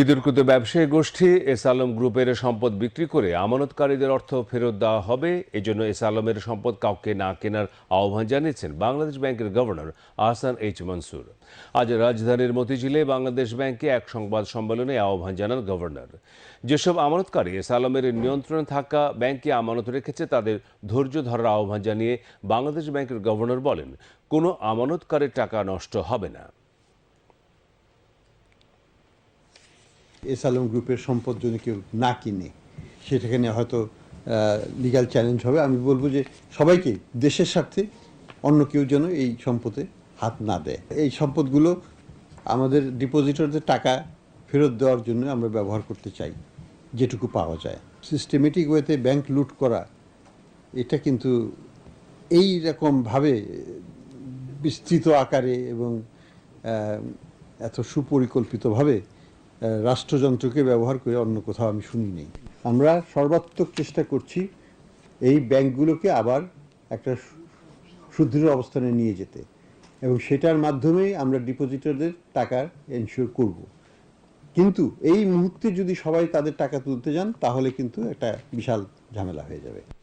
বিতর্কিত ব্যবসায়ী গোষ্ঠী এস আলম গ্রুপের সম্পদ বিক্রি করে আমানতকারীদের অর্থ ফেরত দেওয়া হবে। এজন্য এস আলমের সম্পদ কাউকে না কেনার আহ্বান জানিয়েছেন বাংলাদেশ ব্যাংকের গভর্নর আহসান এইচ মনসুর। আজ রাজধানীর মতিঝিলে বাংলাদেশ ব্যাংকে এক সংবাদ সম্মেলনে আহ্বান জানান গভর্নর। যেসব আমানতকারী এস আলমের নিয়ন্ত্রণে থাকা ব্যাংকে আমানত রেখেছে, তাদের ধৈর্য ধরার আহ্বান জানিয়ে বাংলাদেশ ব্যাংকের গভর্নর বলেন, কোনো আমানতকারীর টাকা নষ্ট হবে না। এস আলম গ্রুপের সম্পদ যদি কেউ না কিনে সেটাখানে হয়তো লিগ্যাল চ্যালেঞ্জ হবে। আমি বলব যে সবাইকে, দেশের স্বার্থে অন্য কেউ যেন এই সম্পদে হাত না দেয়। এই সম্পদগুলো আমাদের ডিপোজিটরদের টাকা ফেরত দেওয়ার জন্য আমরা ব্যবহার করতে চাই, যেটুকু পাওয়া যায়। সিস্টেমেটিক ওয়েতে ব্যাংক লুট করা, এটা কিন্তু এই রকমভাবে বিস্তৃত আকারে এবং এত সুপরিকল্পিতভাবে রাষ্ট্রযন্ত্রকে ব্যবহার করে অন্য কোথাও আমি শুনিনি। আমরা সর্বাত্মক চেষ্টা করছি এই ব্যাংকগুলোকে আবার একটা সুদৃঢ় অবস্থানে নিয়ে যেতে এবং সেটার মাধ্যমেই আমরা ডিপোজিটরদের টাকা এনশিওর করব। কিন্তু এই মুহূর্তে যদি সবাই তাদের টাকা তুলতে যান, তাহলে কিন্তু একটা বিশাল ঝামেলা হয়ে যাবে।